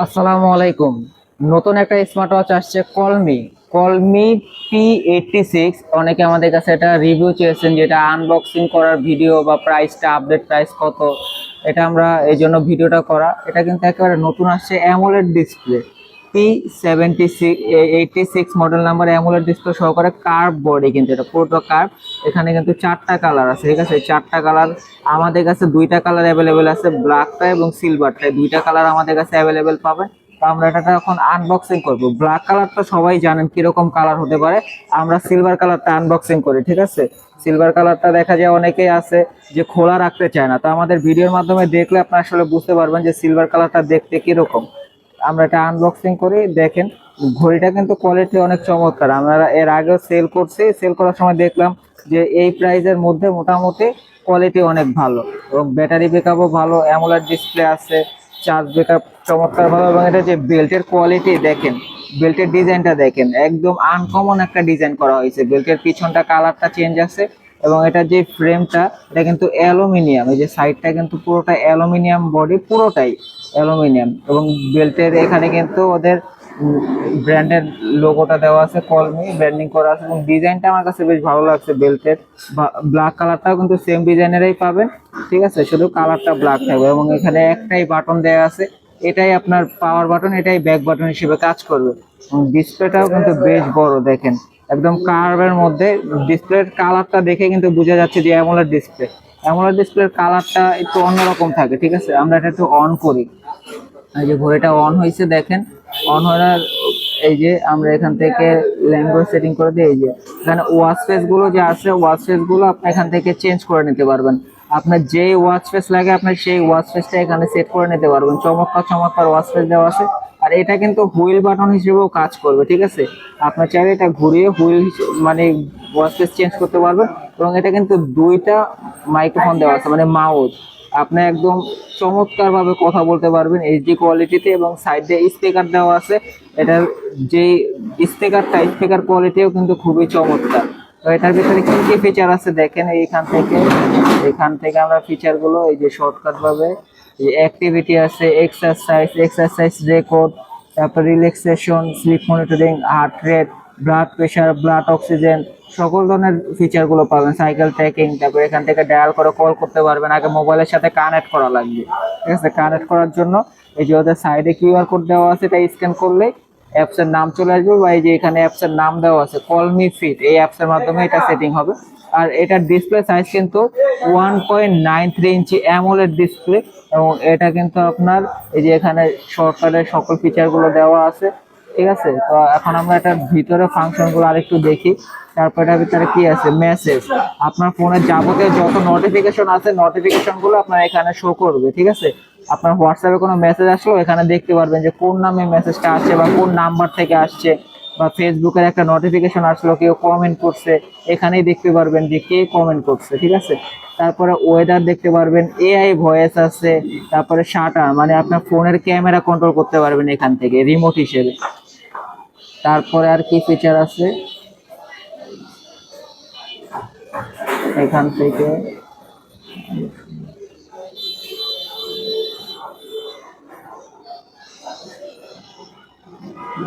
আসসালামু আলাইকুম। নতুন একটা স্মার্ট ওয়াচ আসছে কলমি কলমি পি এইটটি সিক্স অনেকে আমাদের কাছে এটা রিভিউ চেয়েছেন যেটা আনবক্সিং করার ভিডিও বা প্রাইসটা আপডেট প্রাইস কত। এটা আমরা এই জন্য ভিডিওটা করা। এটা কিন্তু একেবারে নতুন আসছে AMOLED display P seventy eighty six model number AMOLED display সহকারে কার্ভ বডি কিন্তু এটা পুরোটা কার্ভ এখানে কিন্তু চারটা কালার আছে, ঠিক আছে? চারটা কালার আমাদের কাছে দুইটা কালার অ্যাভেলেবেল আছে ব্ল্যাকটা এবং সিলভারটা দুইটা কালার আমাদের কাছে অ্যাভেলেবেল পাবেন। তো আমরা এটা এখন আনবক্সিং করব। ব্ল্যাক কালারটা সবাই জানেন কীরকম কালার হতে পারে। আমরা সিলভার কালারটা আনবক্সিং করি, ঠিক আছে? সিলভার কালারটা দেখা যায় অনেকেই আছে যে খোলা রাখতে চায় না। তো আমাদের ভিডিওর মাধ্যমে দেখলে আপনি আসলে বুঝতে পারবেন যে সিলভার কালারটা দেখতে কীরকম। আমরা এটা আনবক্সিং করি। দেখেন, ঘড়িটা কিন্তু কোয়ালিটি অনেক চমৎকার। আমরা এর আগেও সেল করছি। সেল করার সময় দেখলাম যে এই প্রাইজের মধ্যে মোটামুটি কোয়ালিটি অনেক ভালো এবং ব্যাটারি ব্যাকআপও ভালো অ্যামোলার ডিসপ্লে আছে চার্জ ব্যাকআপ চমৎকার ভালো এবং এটা যে বেল্টের কোয়ালিটি দেখেন বেল্টের ডিজাইনটা দেখেন, একদম আনকমন একটা ডিজাইন করা হয়েছে। বেল্টের পিছনটা কালারটা চেঞ্জ আছে এবং এটা যে ফ্রেমটা এটা কিন্তু অ্যালুমিনিয়াম, এই যে সাইডটা কিন্তু পুরোটা অ্যালুমিনিয়াম বডি পুরোটাই অ্যালুমিনিয়াম এবং বেল্টের এখানে কিন্তু ওদের ব্র্যান্ডের লোগোটা দেওয়া আছে কলমি ব্র্যান্ডিং করা আছে এবং ডিজাইনটা আমার কাছে বেশ ভালো লাগছে বেল্টের। ব্ল্যাক কালারটাও কিন্তু সেম ডিজাইনেরই পাবেন, ঠিক আছে? শুধু কালারটা ব্ল্যাক থাকবে এবং এখানে একটাই বাটন দেওয়া আছে, এটাই আপনার পাওয়ার বাটন এটাই ব্যাক বাটন হিসেবে কাজ করবে। এবং ডিসপ্লেটাও কিন্তু বেশ বড়, দেখেন। একদম কার্ভের মধ্যে ডিসপ্লের কালারটা দেখে কিন্তু বোঝা যাচ্ছে যে অ্যামোলেড ডিসপ্লে অ্যামোলেড ডিসপ্লের কালারটা একটু অন্যরকম থাকে, ঠিক আছে? আমরা এটা একটু অন করি। এই যে ঘড়িটা অন হয়েছে, দেখেন। অন হওয়ার, এই যে আমরা এখান থেকে ল্যাঙ্গুয়েজ সেটিং করে দিই, এই যে। এখানে ওয়াচ ফেসগুলো যে আছে ওয়াচ ফেসগুলো আপনি এখান থেকে চেঞ্জ করে নিতে পারবেন। আপনার যে ওয়াচ ফেস লাগে আপনি সেই ওয়াচ ফেসটা এখানে সেট করে নিতে পারবেন। চমৎকার চমৎকার ওয়াচ ফেস দেওয়া আছে। আর এটা কিন্তু হুইল বাটন হিসেবেও কাজ করবে, ঠিক আছে? আপনার চাইলে এটা ঘুরিয়ে হুইল মানে ওয়াচ ফেস চেঞ্জ করতে পারবেন। এবং এটা কিন্তু দুইটা মাইক্রোফোন দেওয়া আছে মানে মাউথ আপনি একদম চমৎকার ভাবে কথা বলতে পারবেন এইচডি কোয়ালিটিতে এবং সাইডে স্পিকার দেওয়া আছে। এটার যে স্পিকারটা স্পিকার কোয়ালিটিও কিন্তু খুবই চমৎকার। তো এটার ভিতরে কি কি ফিচার আছে দেখেন এইখান থেকে। এখান থেকে আমরা ফিচারগুলো এই যে শর্টকাট ভাবে অ্যাক্টিভিটি আছে এক্সারসাইজ এক্সারসাইজ রেকর্ড তারপর relaxation sleep monitoring heart rate blood pressure blood oxygen সকল ধরনের ফিচারগুলো পাবেন। সাইকেল ট্র্যাকিং তারপর এখান থেকে ডায়াল করে কল করতে পারবেন। আগে মোবাইলের সাথে কানেক্ট করা লাগবে। ঠিক আছে? কানেক্ট করার জন্য এই যে ওদের সাইডে কিউআর কোড দেওয়া আছে এটা স্ক্যান করলে অ্যাপস এর নাম চলে আসবে বা এই যে এখানে অ্যাপস এর নাম দেওয়া আছে কল মি ফিট এই অ্যাপস এর মাধ্যমে এটা সেটিং হবে। আর এটার ডিসপ্লে সাইজ কিন্তু one point nine three inch AMOLED display এবং এটা কিন্তু আপনার এই যে এখানে সরকারের সকল ফিচারগুলো দেওয়া আছে। ঠিক আছে? তো এখন আমরা এটার ভিতরে ফাংশনগুলো আরেকটু দেখি। তারপর এটার ভিতরে কি আছে? মেসেজ আপনার ফোনের যাবতীয় যত নোটিফিকেশন আছে নোটিফিকেশনগুলো আপনার এখানে শো করবে, ঠিক আছে? আপনার হোয়াটসঅ্যাপে কোনো মেসেজ আসলো এখানে দেখতে পারবেন যে কোন নামে মেসেজটা আসছে বা কোন নাম্বার থেকে আসছে বা ফেসবুকের একটা নোটিফিকেশন আসলো, কেউ কমেন্ট করছে, এখানেই দেখতে পারবেন যে কে কমেন্ট করছে, ঠিক আছে? তারপরে ওয়েদার দেখতে পারবেন এআই ভয়েস আছে, তারপরে শাটার মানে আপনার ফোনের ক্যামেরা কন্ট্রোল করতে পারবেন এখান থেকে রিমোট হিসেবে। তারপরে আর কি ফিচার আছে? এখান থেকে।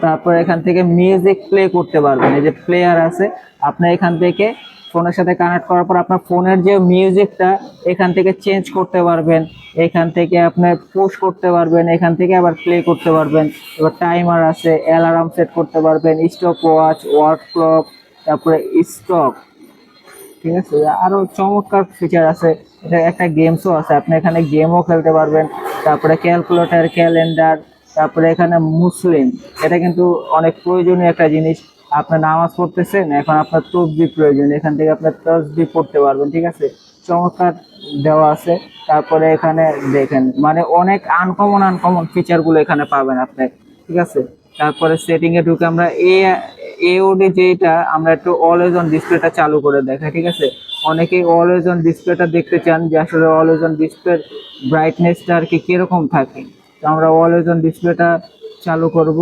তারপর এখান থেকে মিউজিক প্লে করতে পারবেন। এই যে প্লেয়ার আছে আপনি এখান থেকে ফোনের সাথে কানেক্ট করার পর আপনার ফোনের যে মিউজিকটা এখান থেকে চেঞ্জ করতে পারবেন। এখান থেকে আপনি পুশ করতে পারবেন। এখান থেকে আবার প্লে করতে পারবেন। এবার টাইমার আছে অ্যালার্ম সেট করতে পারবেন স্টপ ওয়াচ ওয়ার্ড ক্লক তারপরে স্টক ঠিক আছে? আরও চমৎকার ফিচার আছে। এটা একটা গেমসও আছে। আপনি এখানে গেমও খেলতে পারবেন। তারপরে ক্যালকুলেটর ক্যালেন্ডার তারপরে এখানে মুসলিম। এটা কিন্তু অনেক প্রয়োজনীয় একটা জিনিস। আপনি নামাজ পড়তেছেন, এখন আপনার তসবি প্রয়োজন। এখান থেকে আপনার তসবি পড়তে পারবেন, ঠিক আছে? চমৎকার দেওয়া আছে। তারপরে এখানে দেখেন মানে অনেক আনকমন আনকমন ফিচারগুলো এখানে পাবেন আপনি, ঠিক আছে? তারপরে সেটিং এ ঢুকে আমরা এ এওডি যেটা আমরা একটু অলওয়েজ অন ডিসপ্লেটা চালু করে দেখাই, ঠিক আছে? অনেকেই অলওয়েজ অন ডিসপ্লেটা দেখতে চান যে আসলে অলওয়েজ অন ডিসপ্লের ব্রাইটনেসটা আর কি কীরকম থাকে। তো আমরা অলওয়েজ অন ডিসপ্লেটা চালু করব।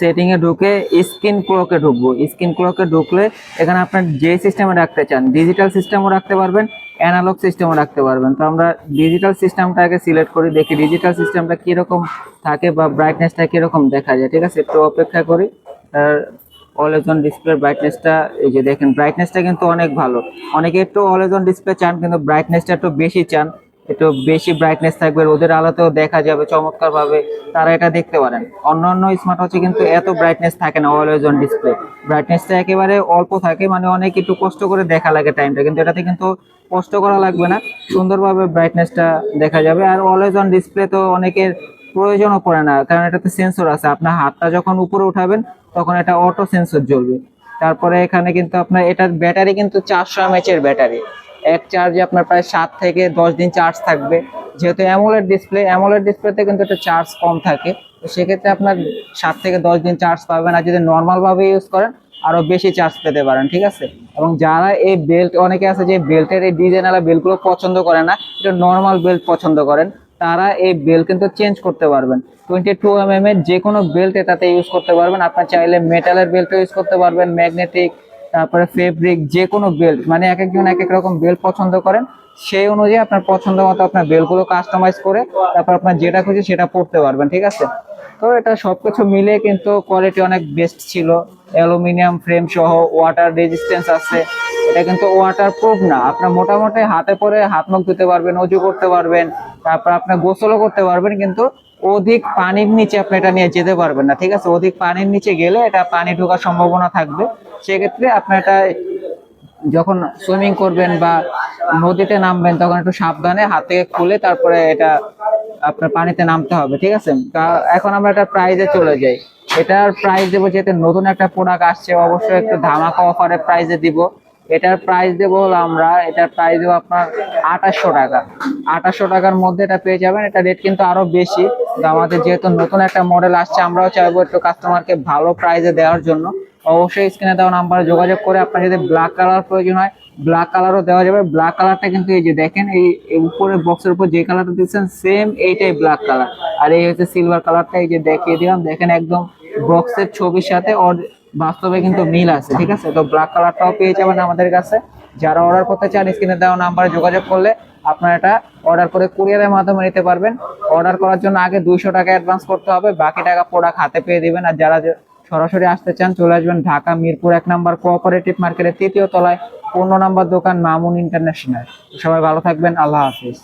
সেটিং এ ঢুকে স্ক্রিন ক্লকে ঢুকবো। স্ক্রিন ক্লকে ঢুকলে এখানে আপনার যে সিস্টেমে রাখতে চান ডিজিটাল সিস্টেমও রাখতে পারবেন অ্যানালগ সিস্টেমও রাখতে পারবেন। তো আমরা ডিজিটাল সিস্টেমটা আগে সিলেক্ট করি, দেখি ডিজিটাল সিস্টেমটা কীরকম থাকে বা ব্রাইটনেসটা কীরকম দেখা যায়, ঠিক আছে? একটু অপেক্ষা করি। আর অলওয়েজ অন ডিসপ্লে ব্রাইটনেসটা এই যে দেখেন ব্রাইটনেসটা কিন্তু অনেক ভালো। অনেকে একটু অলওয়েজ অন ডিসপ্লে চান, কিন্তু ব্রাইটনেসটা একটু বেশি চান। একটু বেশি ব্রাইটনেস থাকবে, রোদের আলোতেও দেখা যাবে চমৎকারভাবে, তারা এটা দেখতে পারেন। অন্য অন্য স্মার্ট ওয়াচে কিন্তু এত ব্রাইটনেস থাকে না অলওয়েজ অন ডিসপ্লে ব্রাইটনেসটা একেবারে অল্প থাকে মানে অনেক একটু কষ্ট করে দেখা লাগে টাইমটা কিন্তু এটাতে কিন্তু কষ্ট করা লাগবে না। সুন্দরভাবে ব্রাইটনেসটা দেখা যাবে, আর অলওয়েজ অন ডিসপ্লে তো অনেকের প্রয়োজনও পড়ে না, কারণ এটাতে সেন্সর আছে। আপনার হাতটা যখন উপরে উঠাবেন, তখন এটা অটো সেন্সর জ্বলবে। তারপরে এখানে কিন্তু আপনার এটার ব্যাটারি কিন্তু চারশো এমএচ এর ব্যাটারি এক চার্জে আপনার প্রায় সাত থেকে দশ দিন চার্জ থাকবে। যেহেতু অ্যামোলেড ডিসপ্লে অ্যামোলেড ডিসপ্লেতে কিন্তু একটা চার্জ কম থাকে। তো সেক্ষেত্রে আপনার সাত থেকে দশ দিন চার্জ পাবেন। আর যদি নর্মালভাবে ইউজ করেন আরও বেশি চার্জ পেতে পারেন, ঠিক আছে? এবং যারা এই বেল্ট অনেকে আছে যে বেল্টের এই ডিজাইনালা বেল্টগুলো পছন্দ করে না এটা নর্মাল বেল্ট পছন্দ করেন। তারা এই বেল্ট কিন্তু চেঞ্জ করতে পারবেন। টোয়েন্টি টু এম এর যে কোনো বেল্ট এটাতে ইউজ করতে পারবেন। আপনার চাইলে মেটালের বেল্টও ইউজ করতে পারবেন ম্যাগনেটিক তারপরে ফেব্রিক যে কোনো বেল্ট মানে এক একজন এক এক রকম বেল্ট পছন্দ করেন। সেই অনুযায়ী আপনার পছন্দ মতো আপনার বেল্টগুলো কাস্টমাইজ করে তারপর আপনার যেটা খুশি সেটা পড়তে পারবেন, ঠিক আছে? তো এটা সবকিছু মিলে কিন্তু কোয়ালিটি অনেক বেস্ট ছিল। অ্যালুমিনিয়াম ফ্রেম সহ ওয়াটার রেজিস্ট্যান্স আছে। এটা কিন্তু ওয়াটার প্রুফ না। আপনার মোটামুটি হাতে পরে হাত মুখ ধুতে পারবেন, অজু করতে পারবেন, তারপর আপনার গোসলও করতে পারবেন, কিন্তু অধিক পানির নিচে আপনি এটা নিয়ে যেতে পারবেন না, ঠিক আছে? অধিক পানির নিচে গেলে এটা পানি ঢোকার সম্ভাবনা থাকবে। সেক্ষেত্রে আপনার এটা যখন সুইমিং করবেন বা নদীতে নামবেন, তখন একটু সাবধানে হাত খুলে তারপরে এটা আপনার পানিতে নামতে হবে, ঠিক আছে? এখন আমরা এটা প্রাইজে চলে যাই। এটার প্রাইস দেবো যেহেতু নতুন একটা প্রোডাক্ট আসছে, অবশ্যই একটু ধামাকা অফারে প্রাইজে দিব। এটার প্রাইস দেবো হলো আমরা, এটার প্রাইস দেবো আপনার আঠাশশো টাকা। আঠাশশো টাকার মধ্যে এটা পেয়ে যাবেন, এটা রেট কিন্তু আরও বেশি। আমাদের যেহেতু নতুন একটা মডেল আসছে, আমরাও চাইব একটু কাস্টমারকে ভালো প্রাইজে দেওয়ার জন্য। অবশ্যই স্ক্রিনে দেওয়া নাম্বারে যোগাযোগ করে আপনার যদি ব্ল্যাক কালার প্রয়োজন হয় ব্ল্যাক কালারও দেওয়া যাবে। ব্ল্যাক কালারটা কিন্তু এই যে দেখেন, এই উপরে বক্সের উপর যে কালারটা দিচ্ছেন সেম এইটাই ব্ল্যাক কালার আর এই হচ্ছে সিলভার কালারটা এই যে দেখিয়ে দিলাম। দেখেন একদম বক্সের ছবির সাথে বাস্তবে কিন্তু মিল আছে, ঠিক আছে? তো ব্ল্যাক কালারটাও পেয়ে যাবেন আমাদের কাছে। যারা অর্ডার করতে চান স্ক্রিনে দেওয়া নাম্বারে যোগাযোগ করলে আপনারা এটা অর্ডার করে কুরিয়ারের মাধ্যমে নিতে পারবেন। অর্ডার করার জন্য আগে দুইশো টাকা অ্যাডভান্স করতে হবে, বাকি টাকা প্রোডাক্ট হাতে পেয়ে দিবেন। আর যারা সরাসরি আসতে চান, চলে আসবেন ঢাকা মিরপুর এক নাম্বার কোঅপারেটিভ মার্কেটের তৃতীয় তলায় পনেরো নাম্বার দোকান মামুন ইন্টারন্যাশনাল সবাই ভালো থাকবেন, আল্লাহ হাফিজ।